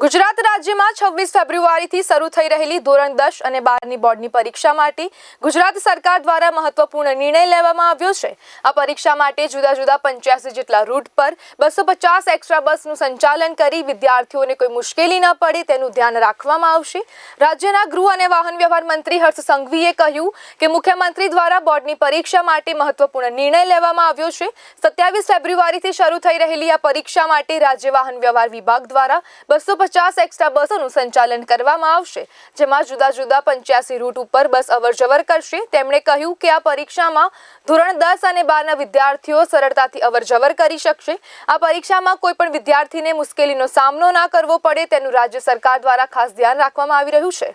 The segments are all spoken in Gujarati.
ગુજરાત રાજ્યમાં છવ્વીસ ફેબ્રુઆરીથી શરૂ થઈ રહેલી ધોરણ દસ અને બારની બોર્ડની પરીક્ષા માટે ગુજરાત સરકાર દ્વારા મહત્વપૂર્ણ નિર્ણય લેવામાં આવ્યો છે. આ પરીક્ષા માટે જુદા જુદા પંચ્યાસી જેટલા રૂટ પર બસો પચાસ એક્સ્ટ્રા બસનું સંચાલન કરી વિદ્યાર્થીઓને કોઈ મુશ્કેલી ન પડે તેનું ધ્યાન રાખવામાં આવશે. રાજ્યના ગૃહ અને વાહન વ્યવહાર મંત્રી હર્ષ સંઘવીએ કહ્યું કે મુખ્યમંત્રી દ્વારા બોર્ડની પરીક્ષા માટે મહત્વપૂર્ણ નિર્ણય લેવામાં આવ્યો છે. સત્યાવીસ ફેબ્રુઆરીથી શરૂ થઈ રહેલી આ પરીક્ષા માટે રાજ્ય વાહન વ્યવહાર વિભાગ દ્વારા બસો પચાસ એક્સ્ટ્રા બસોનું સંચાલન કરવામાં આવશે, જેમાં જુદા જુદા પંચ્યાસી રૂટ ઉપર બસ અવરજવર કરશે. તેમણે કહ્યું કે આ પરીક્ષામાં ધોરણ દસ અને બારના વિદ્યાર્થીઓ સરળતાથી અવરજવર કરી શકશે. આ પરીક્ષામાં કોઈ પણ વિદ્યાર્થીને મુશ્કેલીનો સામનો ના કરવો પડે તેનું રાજ્ય સરકાર દ્વારા ખાસ ધ્યાન રાખવામાં આવી રહ્યું છે.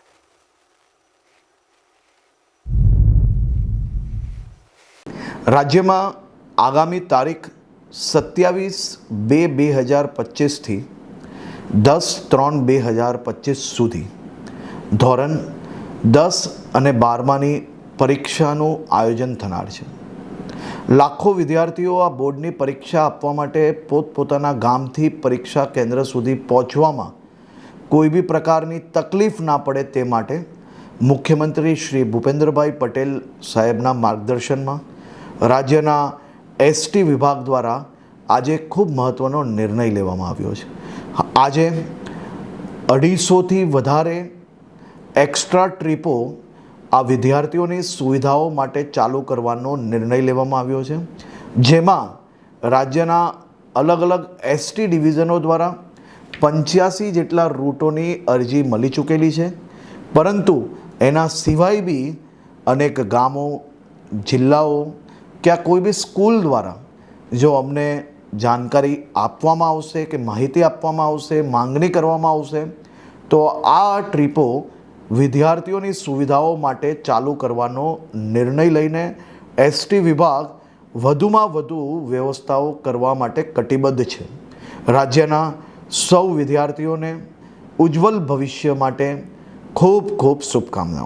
રાજ્યમાં આગામી તારીખ સત્યાવીસ બે બે હજાર પચીસથી દસ ત્રણ બે હજાર પચીસ સુધી. ધોરણ દસ અને બારમાની પરીક્ષાનું આયોજન થનાર છે. લાખો વિદ્યાર્થીઓ આ બોર્ડની પરીક્ષા આપવા માટે પોતપોતાના ગામથી પરીક્ષા કેન્દ્ર સુધી પહોંચવામાં કોઈ બી પ્રકારની તકલીફ ના પડે તે માટે મુખ્યમંત્રી શ્રી ભૂપેન્દ્રભાઈ પટેલ સાહેબના માર્ગદર્શનમાં રાજ્યના એસટી વિભાગ દ્વારા આજે ખૂબ મહત્ત્વનો નિર્ણય લેવામાં આવ્યો છે. આજે અઢીસોથી વધારે એક્સ્ટ્રા ટ્રીપો આ વિદ્યાર્થીઓની સુવિધાઓ માટે ચાલુ કરવાનો નિર્ણય લેવામાં આવ્યો છે. જેમાં રાજ્યના અલગ અલગ એસટી ડિવિઝનો દ્વારા પંચ્યાસી જેટલા રૂટોની અરજી મળી ચૂકેલી છે. પરંતુ એના સિવાય બી અનેક ગામો, જિલ્લાઓ, ક્યાં કોઈ બી સ્કૂલ દ્વારા જો અમને જાણકારી આપવામાં આવશે કે માહિતી આપવામાં આવશે, માંગણી કરવામાં આવશે, તો આ ટ્રીપો વિદ્યાર્થીઓની સુવિધાઓ માટે ચાલુ કરવાનો નિર્ણય લઈને એસટી વિભાગ વધુમાં વધુ વ્યવસ્થાઓ કરવા માટે કટિબદ્ધ છે. રાજ્યના સૌ વિદ્યાર્થીઓને ઉજ્જવલ ભવિષ્ય માટે ખૂબ ખૂબ શુભકામનાઓ.